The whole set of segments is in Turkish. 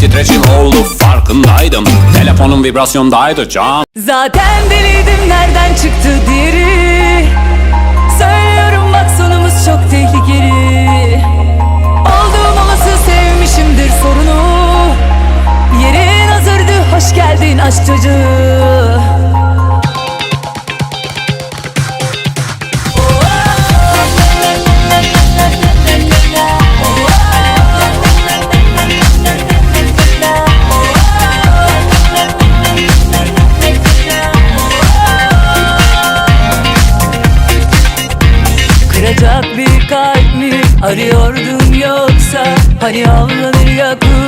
Titreşim oldu farkındaydım. Telefonum vibrasyondaydı can Zaten deliydim nereden çıktı diri Söylüyorum bak sonumuz çok tehlikeli. Olduğum olası sevmişimdir sorunu. Yerin hazırdı hoş geldin aşk çocuğu. Sıcak bir kalp mi? Arıyordun yoksa? Hani avlanır yakın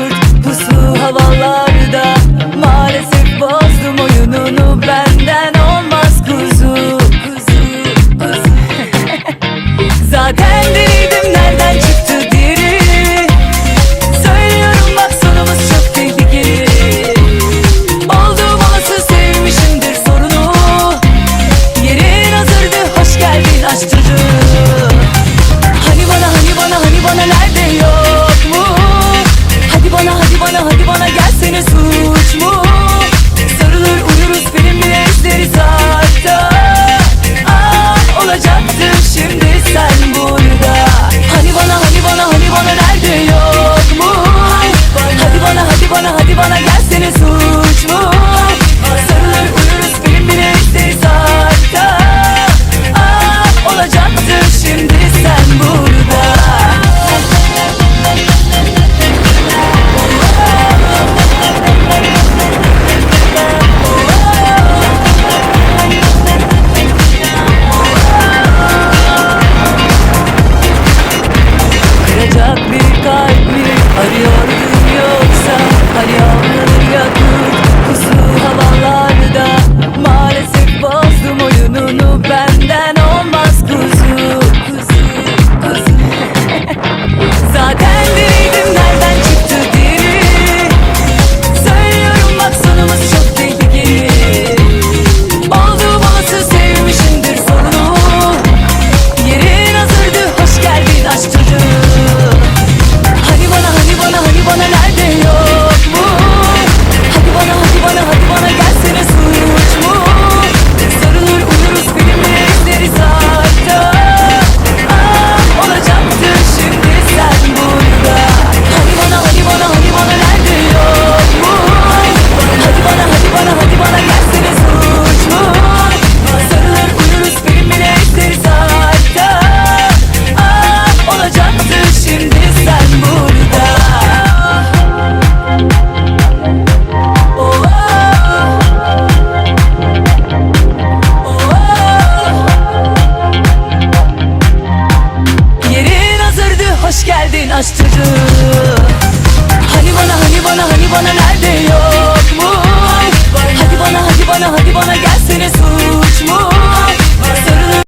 geldin açtırır